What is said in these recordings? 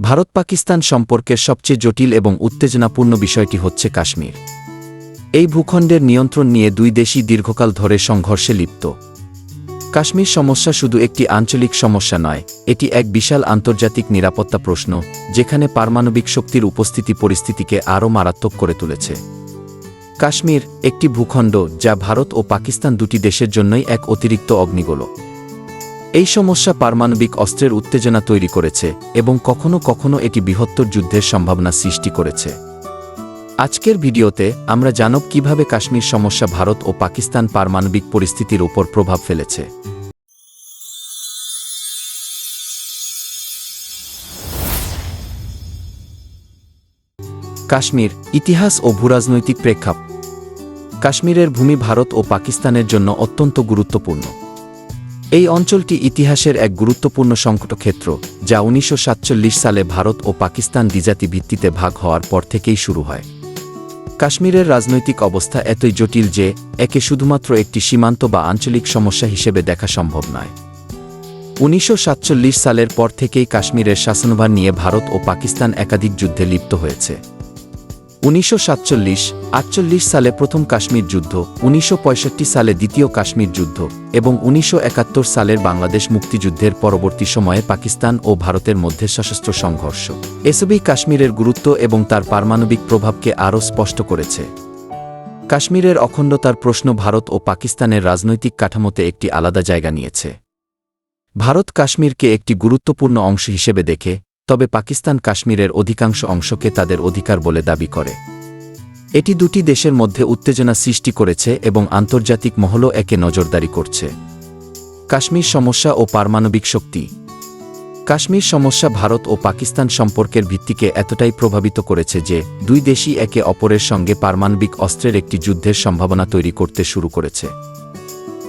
ভারত পাকিস্তান সম্পর্কের সবচেয়ে জটিল এবং উত্তেজনাপূর্ণ বিষয়টি হচ্ছে কাশ্মীর। এই ভূখণ্ডের নিয়ন্ত্রণ নিয়ে দুই দেশই দীর্ঘকাল ধরে সংঘর্ষে লিপ্ত। কাশ্মীর সমস্যা শুধু একটি আঞ্চলিক সমস্যা নয়, এটি এক বিশাল আন্তর্জাতিক নিরাপত্তা প্রশ্ন, যেখানে পারমাণবিক শক্তির উপস্থিতি পরিস্থিতিকে আরও মারাত্মক করে তুলেছে। কাশ্মীর একটি ভূখণ্ড যা ভারত ও পাকিস্তান দুটি দেশের জন্যই এক অতিরিক্ত অগ্নিগোলক। এই সমস্যা পারমাণবিক অস্ত্রের উত্তেজনা তৈরি করেছে এবং কখনো কখনো এটি বৃহত্তর যুদ্ধের সম্ভাবনা সৃষ্টি করেছে। আজকের ভিডিওতে আমরা জানব কীভাবে কাশ্মীর সমস্যা ভারত ও পাকিস্তান পারমাণবিক পরিস্থিতির উপর প্রভাব ফেলেছে। কাশ্মীর, ইতিহাস ও ভূরাজনৈতিক প্রেক্ষাপ। কাশ্মীরের ভূমি ভারত ও পাকিস্তানের জন্য অত্যন্ত গুরুত্বপূর্ণ। এই অঞ্চলটি ইতিহাসের এক গুরুত্বপূর্ণ সংকটক্ষেত্র, যা উনিশশো সাতচল্লিশ সালে ভারত ও পাকিস্তান দ্বিজাতি ভিত্তিতে ভাগ হওয়ার পর থেকেই শুরু হয়। কাশ্মীরের রাজনৈতিক অবস্থা এতই জটিল যে, একে শুধুমাত্র একটি সীমান্ত বা আঞ্চলিক সমস্যা হিসেবে দেখা সম্ভব নয়। উনিশশো সালের পর থেকেই কাশ্মীরের শাসনভার নিয়ে ভারত ও পাকিস্তান একাধিক যুদ্ধে লিপ্ত হয়েছে। উনিশশো সাতচল্লিশ, আটচল্লিশ সালে প্রথম কাশ্মীর যুদ্ধ, উনিশশো সালে দ্বিতীয় কাশ্মীর যুদ্ধ এবং উনিশশো একাত্তর সালের বাংলাদেশ মুক্তিযুদ্ধের পরবর্তী সময়ে পাকিস্তান ও ভারতের মধ্যে সশস্ত্র সংঘর্ষ। এসবই কাশ্মীরের গুরুত্ব এবং তার পারমাণবিক প্রভাবকে আরও স্পষ্ট করেছে। কাশ্মীরের অখণ্ডতার প্রশ্ন ভারত ও পাকিস্তানের রাজনৈতিক কাঠামোতে একটি আলাদা জায়গা নিয়েছে। ভারত কাশ্মীরকে একটি গুরুত্বপূর্ণ অংশ হিসেবে দেখে তবে পাকিস্তান কাশ্মীরের অধিকাংশ অংশকে তাদের অধিকার বলে দাবি করে। এটি দুটি দেশের মধ্যে উত্তেজনা সৃষ্টি করেছে এবং আন্তর্জাতিক মহলও একে নজরদারি করছে। কাশ্মীর সমস্যা ও পারমাণবিক শক্তি। কাশ্মীর সমস্যা ভারত ও পাকিস্তান সম্পর্কের ভিত্তিকে এতটাই প্রভাবিত করেছে যে, দুই দেশই একে অপরের সঙ্গে পারমাণবিক অস্ত্রের একটি যুদ্ধের সম্ভাবনা তৈরি করতে শুরু করেছে।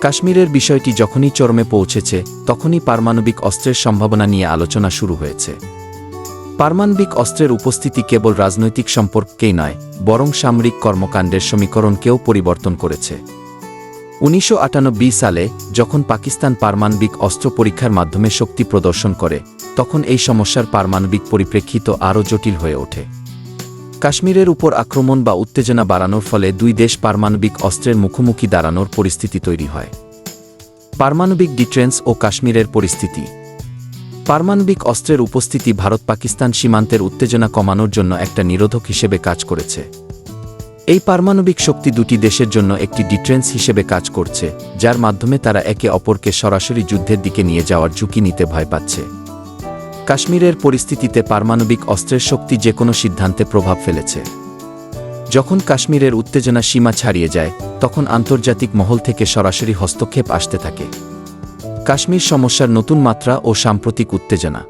কাশ্মীরের বিষয়টি যখনই চরমে পৌঁছেছে, তখনই পারমাণবিক অস্ত্রের সম্ভাবনা নিয়ে আলোচনা শুরু হয়েছে। পারমাণবিক অস্ত্রের উপস্থিতি কেবল রাজনৈতিক সম্পর্ককেই নয়, বরং সামরিক কর্মকাণ্ডের সমীকরণকেও পরিবর্তন করেছে। উনিশশো আটানব্বই সালে, যখন পাকিস্তান পারমাণবিক অস্ত্র পরীক্ষার মাধ্যমে শক্তি প্রদর্শন করে, তখন এই সমস্যার পারমাণবিক পরিপ্রেক্ষিত আরও জটিল হয়ে ওঠে। কাশ্মীরের উপর আক্রমণ বা উত্তেজনা বাড়ানোর ফলে দুই দেশ পারমাণবিক অস্ত্রের মুখোমুখি দাঁড়ানোর পরিস্থিতি তৈরি হয়। পারমাণবিক ডিট্রেন্স ও কাশ্মীরের পরিস্থিতি পারমাণবিক অস্ত্রের উপস্থিতি ভারত পাকিস্তান সীমান্তের উত্তেজনা কমানোর জন্য একটা নিরোধক হিসেবে কাজ করেছে। এই পারমাণবিক শক্তি দুটি দেশের জন্য একটি ডিট্রেন্স হিসেবে কাজ করছে, যার মাধ্যমে তারা একে অপরকে সরাসরি যুদ্ধের দিকে নিয়ে যাওয়ার ঝুঁকি নিতে ভয় পাচ্ছে। কাশ্মীরের পরিস্থিতিতে পারমাণবিক অস্ত্রের শক্তি যে কোনো সিদ্ধান্তে প্রভাব ফেলেছে। যখন কাশ্মীরের উত্তেজনা সীমা ছাড়িয়ে যায়, তখন আন্তর্জাতিক মহল থেকে সরাসরি হস্তক্ষেপ আসতে থাকে। কাশ্মীর সমস্যার নতুন মাত্রা ও সাম্প্রতিক উত্তেজনা।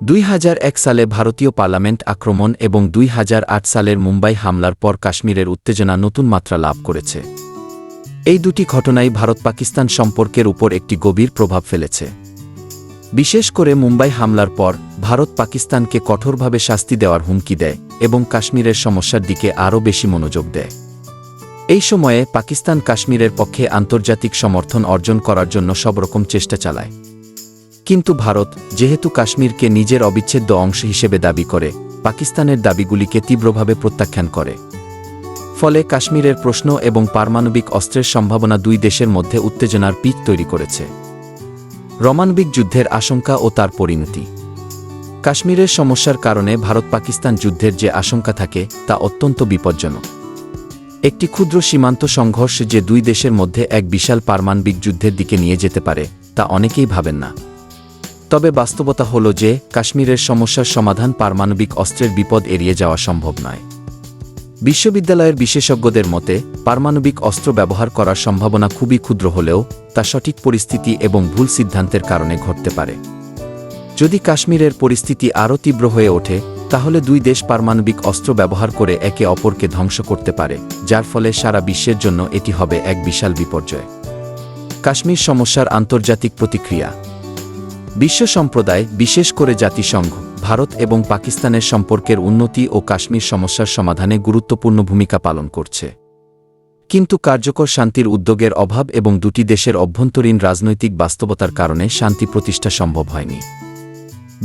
দুই হাজার এক সালে ভারতীয় পার্লামেন্ট আক্রমণ এবং দুই হাজার আট সালের মুম্বাই হামলার পর কাশ্মীরের উত্তেজনা নতুন মাত্রা লাভ করেছে। এই দুটি ঘটনাই ভারত পাকিস্তান সম্পর্কের উপর একটি গভীর প্রভাব ফেলেছে। বিশেষ করে মুম্বাই হামলার পর ভারত পাকিস্তানকে কঠোরভাবে শাস্তি দেওয়ার হুমকি দেয় এবং কাশ্মীরের সমস্যার দিকে আরও বেশি মনোযোগ দেয়। এই সময়ে পাকিস্তান কাশ্মীরের পক্ষে আন্তর্জাতিক সমর্থন অর্জন করার জন্য সব রকম চেষ্টা চালায়। কিন্তু ভারত, যেহেতু কাশ্মীরকে নিজের অবিচ্ছেদ্য অংশ হিসেবে দাবি করে, পাকিস্তানের দাবিগুলিকে তীব্রভাবে প্রত্যাখ্যান করে। ফলে কাশ্মীরের প্রশ্ন এবং পারমাণবিক অস্ত্রের সম্ভাবনা দুই দেশের মধ্যে উত্তেজনার পিক তৈরি করেছে। রমানবিক যুদ্ধের আশঙ্কা ও তার পরিণতি। কাশ্মীরের সমস্যার কারণে ভারত পাকিস্তান যুদ্ধের যে আশঙ্কা থাকে, তা অত্যন্ত বিপজ্জনক। একটি ক্ষুদ্র সীমান্ত সংঘর্ষ যে দুই দেশের মধ্যে এক বিশাল পারমাণবিক যুদ্ধের দিকে নিয়ে যেতে পারে, তা অনেকেই ভাবেন না। তবে বাস্তবতা হল যে, কাশ্মীরের সমস্যার সমাধান পারমাণবিক অস্ত্রের বিপদ এড়িয়ে যাওয়া সম্ভব নয়। বিশ্ববিদ্যালয়ের বিশেষজ্ঞদের মতে, পারমাণবিক অস্ত্র ব্যবহার করার সম্ভাবনা খুবই ক্ষুদ্র হলেও, তা সঠিক পরিস্থিতি এবং ভুল সিদ্ধান্তের কারণে ঘটতে পারে। যদি কাশ্মীরের পরিস্থিতি আরও তীব্র হয়ে ওঠে তাহলে দুই দেশ পারমাণবিক অস্ত্র ব্যবহার করে একে অপরকে ধ্বংস করতে পারে, যার ফলে সারা বিশ্বের জন্য এটি হবে এক বিশাল বিপর্যয়। কাশ্মীর সমস্যার আন্তর্জাতিক প্রতিক্রিয়া। বিশ্ব সম্প্রদায়, বিশেষ করে জাতিসংঘ, ভারত এবং পাকিস্তানের সম্পর্কের উন্নতি ও কাশ্মীর সমস্যার সমাধানে গুরুত্বপূর্ণ ভূমিকা পালন করছে। কিন্তু কার্যকর শান্তির উদ্যোগের অভাব এবং দুটি দেশের অভ্যন্তরীণ রাজনৈতিক বাস্তবতার কারণে শান্তি প্রতিষ্ঠা সম্ভব হয়নি।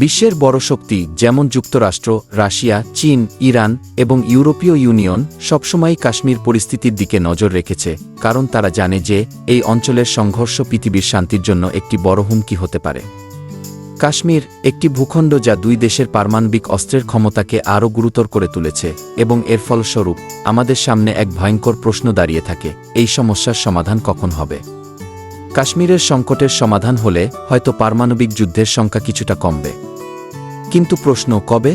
বিশ্বের বড় শক্তি যেমন যুক্তরাষ্ট্র, রাশিয়া, চীন, ইরান এবং ইউরোপীয় ইউনিয়ন সবসময়ই কাশ্মীর পরিস্থিতির দিকে নজর রেখেছে, কারণ তারা জানে যে এই অঞ্চলের সংঘর্ষ পৃথিবীর শান্তির জন্য একটি বড় হুমকি হতে পারে। কাশ্মীর একটি ভূখণ্ড যা দুই দেশের পারমাণবিক অস্ত্রের ক্ষমতাকে আরও গুরুতর করে তুলেছে এবং এর ফলস্বরূপ আমাদের সামনে এক ভয়ঙ্কর প্রশ্ন দাঁড়িয়ে থাকে, এই সমস্যার সমাধান কখন হবে? কাশ্মীরের সংকটের সমাধান হলে হয়তো পারমাণবিক যুদ্ধের সংখ্যা কিছুটা কমবে। কিন্তু প্রশ্ন কবে?